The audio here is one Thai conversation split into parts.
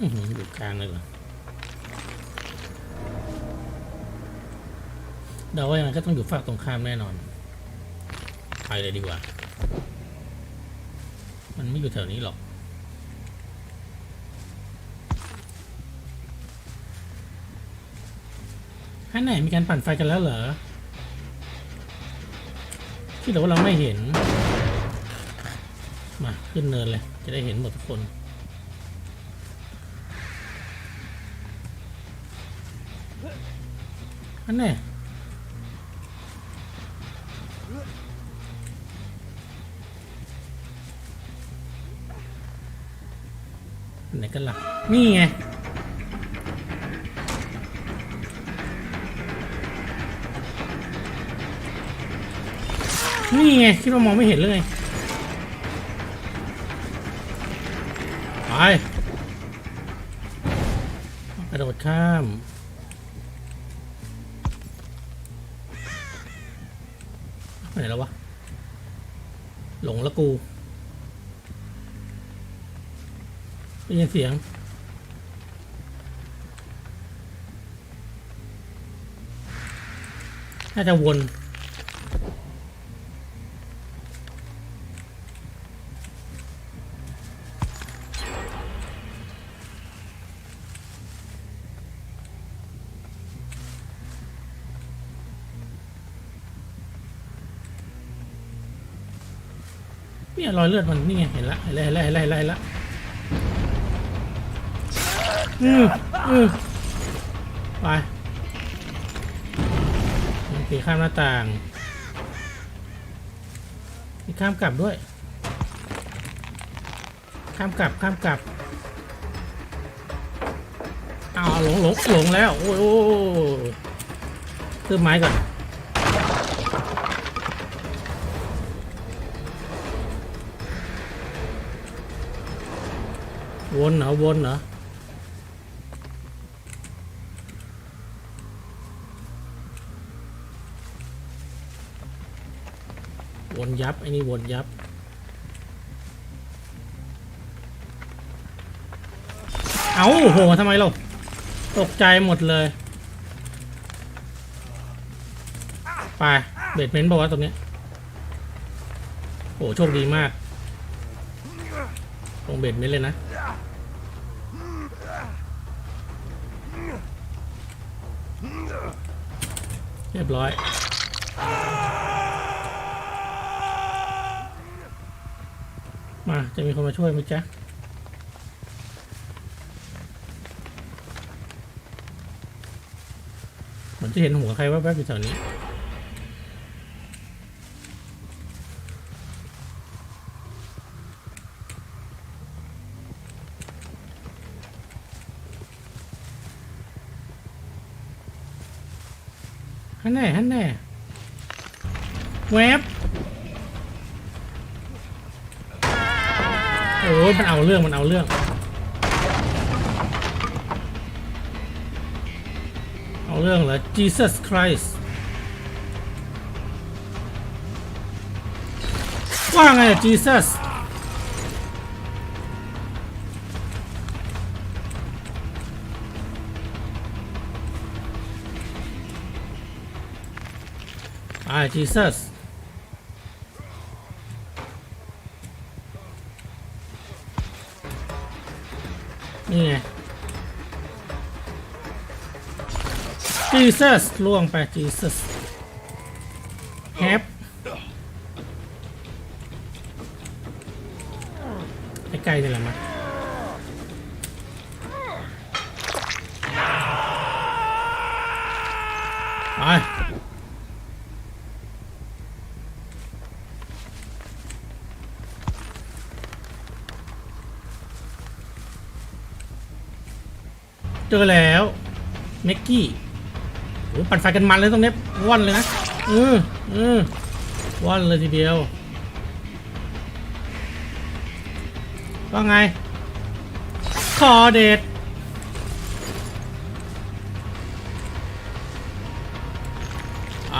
อื้อหืออยู่กลางเลยเหรอเดาว่ายังไงก็ต้องอยู่ฝั่งตรงข้ามแน่นอน ไปเลยดีกว่า มันไม่อยู่แถวนี้หรอกข้างไหนมีการปั่นไฟกันแล้วเหรอ ที่แต่ว่าเราไม่เห็น มาขึ้นเนินเลย จะได้เห็นหมดทุกคน อันแน่ไหนกันล่ะ นี่ไง นี่ไง คิดว่ามองไม่เห็นเลยไปกระโดดข้าม หลงละกูได้ยินเสียง น่าจะวน เนี่ยรอยเลือดมันนี่ไงเห็นละเห็นละเห็นละเห็นละเห็นละเห็นละอืมอืมไปมันปีข้ามหน้าต่างมีข้ามกลับด้วย ข้ามกลับข้ามกลับอ้าวหลงหลงหลงแล้ว โอ้ยโอ้ยซื้อไม้ก่อน วนเหรอวนเหรอวนยับไอ้นี่วนยับเอาโหทำไมเราตกใจหมดเลยไปเบดเมนต์บอกว่าตรงเนี้ยโอ้โชคดีมากตรงเบดเมนต์เลยนะ เรียบร้อยมาจะมีคนมาช่วยไหมจ๊ะเหมือนจะเห็นหัวใครแวบๆอยู่แถวนี้ ฮันแน่ฮันแน่แวบโอ้ยมันเอาเรื่องมันเอาเรื่อง เอาเรื่องเหรอ Jesus Christ ว่าไงอะ Jesus I Jesus นี่ไง Jesus ล่วงไป Jesus Help ใกล้ๆนี่แหละมั้ยไป เจอแล้วเม็กกี้โอ้ปั่นไฟกันมันเลยตรงนี้ว่อนเลยนะเออเออว่อนเลยทีเดียวว่าไงคอเดทไป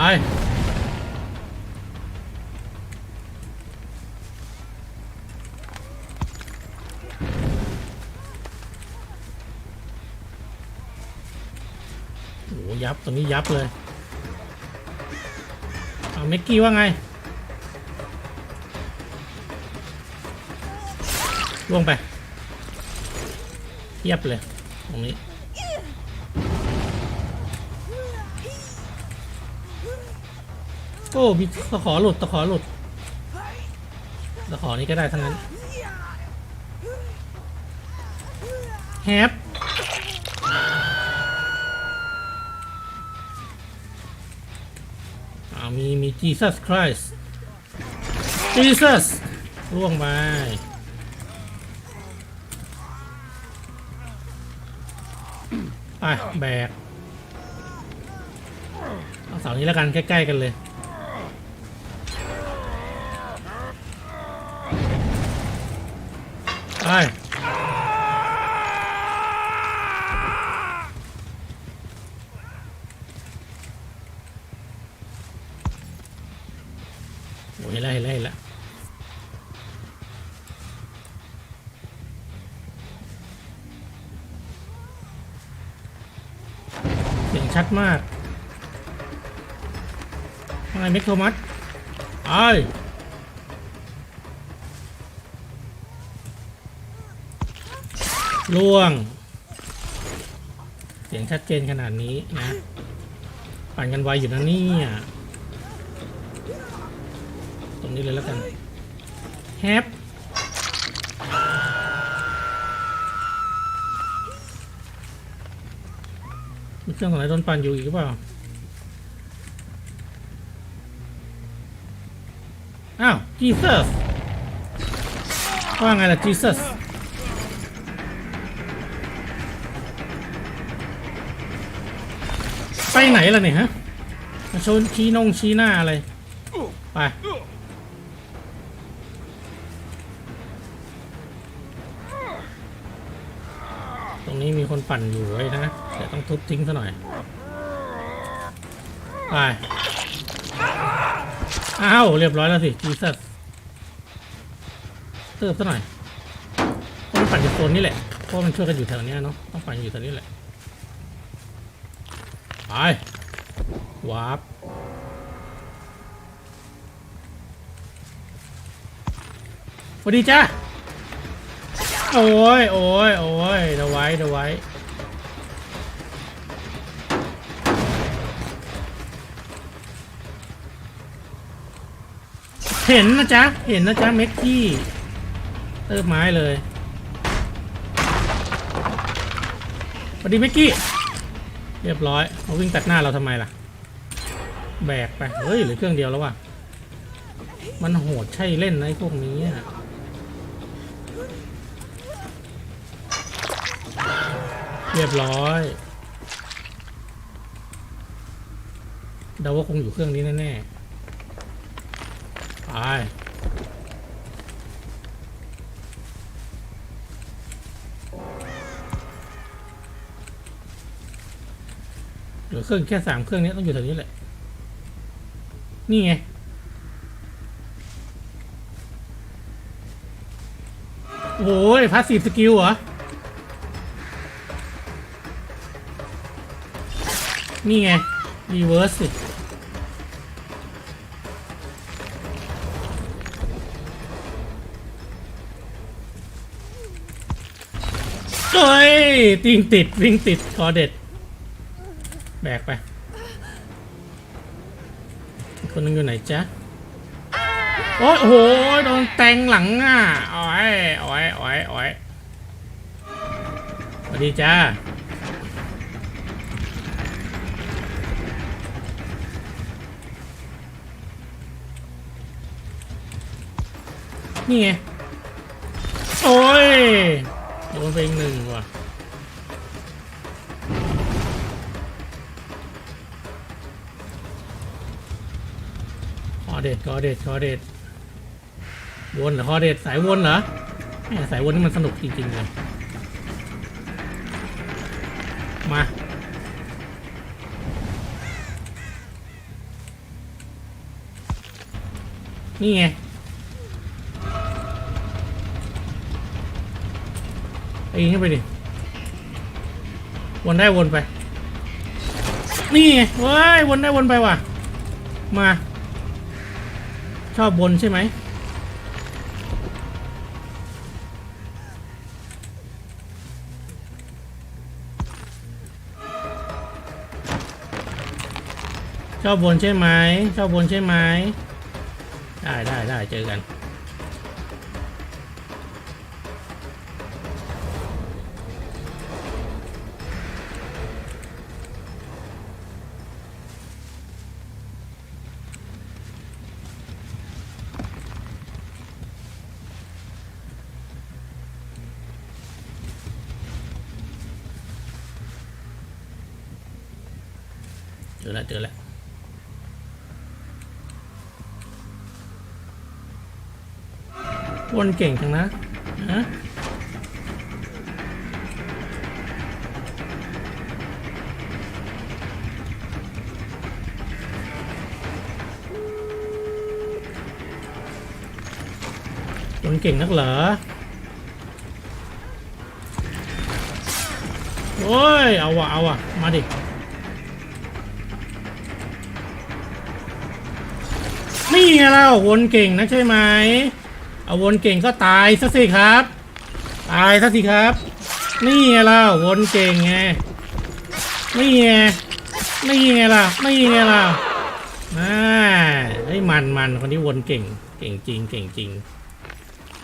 ยับตรงนี้ยับเลยเอาเมกกี้ว่าไงล่วงไปเทียบเลยตรงนี้โอ้มีตะขอหลุดตะขอหลุดตะขอนี้ก็ได้ทั้งนั้นแฮป มี มี Jesus Christ Jesus ร่วงไปไปแบกเอาเสานี้แล้วกัน ใกล้ ๆ กันเลยไป มากว่าไงเมกโทมัสไอล่วง เสียงชัดเจนขนาดนี้นะ ปั่นกันไวอยู่นะเนี่ยตรงนี้เลยแล้วกันแฮป มีเครื่องของอะไรโดนปั่นอยู่อีกหรือเปล่า อ้าว Jesus ว่าไงล่ะ Jesus ไปไหนล่ะเนี่ยฮะมาชนชี้นงชี้หน้าอะไร ไป ตรงนี้มีคนปั่นอยู่ไว้นะเดี๋ยวต้องทุบทิ้งซะหน่อย ไป อ้าว เรียบร้อยแล้วสิจีซัสเติมซะหน่อยต้องปั่นอยู่โซนนี้แหละ เพราะมันช่วยกันอยู่แถวนี้เนาะ ต้องปั่นอยู่แถวนี้แหละ ไป วาร์ปสวัสดีจ้า โอ้ยโอ้ยโอ้ยเดี๋ยวไว้เดี๋ยวไว้เห็นนะจ๊ะ เห็นนะจ๊ะเม็กกี้เติมไม้เลยสวัสดีเม็กกี้ เรียบร้อยมาวิ่งตัดหน้าเราทำไมล่ะ แบกไป เฮ้ย เหรือเครื่องเดียวแล้วว่ะ มันโหดใช่เล่นนะไอ้พวกนี้อะ เรียบร้อยเดาว่าคงอยู่เครื่องนี้แน่ๆไปเหลือเครื่องแค่สามเครื่องนี้ต้องอยู่แถวนี้แหละ นี่ไงโอ้ยพาสซีฟสกิลเหรอ นี่ไง รีเวิร์สสิเฮ้ยติงติด วิ่งติด คอเด็ด แบกไป คนนึงอยู่ไหนจ๊ะ โอ้ยโอ้โหโดนแทงหลังอะอ้ยอ้ยอ้ยอ้ยสวัสดีจ้า นี่ไง โอ้ยโดนไปอีกหนึ่งว่ะคอเด็ดคอเด็ดคอเด็ดวนเหรอคอเด็ดสายวนเหรอแสายวนนี่มันสนุกจริงๆเลยมานี่ไง ปีนขึ้นไปดิวนได้วนไป นี่เว้ยวนได้วนไปว่ะ มา ชอบวนใช่ไหมชอบบนใช่ไหมชอบบนใช่ไหมได้ได้ได้เจอกัน อแล้วเจอแล้ววนเก่งจังนะฮะวนเก่งนักเหรอ โอ้ย เอาวะเอาวะมาดิ ไงเราวนเก่งนะใช่ไหมเอาวนเก่งก็ตายซะสิครับ ตายซะสิครับ นี่ไงล่ะวนเก่งไงนี่ไงนี่ไงล่ะนี่ไงล่ะอ่าไอ้มันมันคนนี้วนเก่ง เก่งจริง เก่งจริง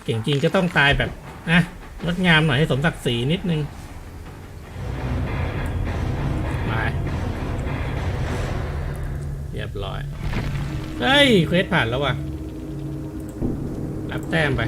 เก่งจริงก็ต้องตายแบบนะงดงามหน่อยให้สมศักดิ์ศรีนิดนึงมาเรียบร้อย เฮ้ยเควสผ่านแล้วว่ะ รับแต้มไป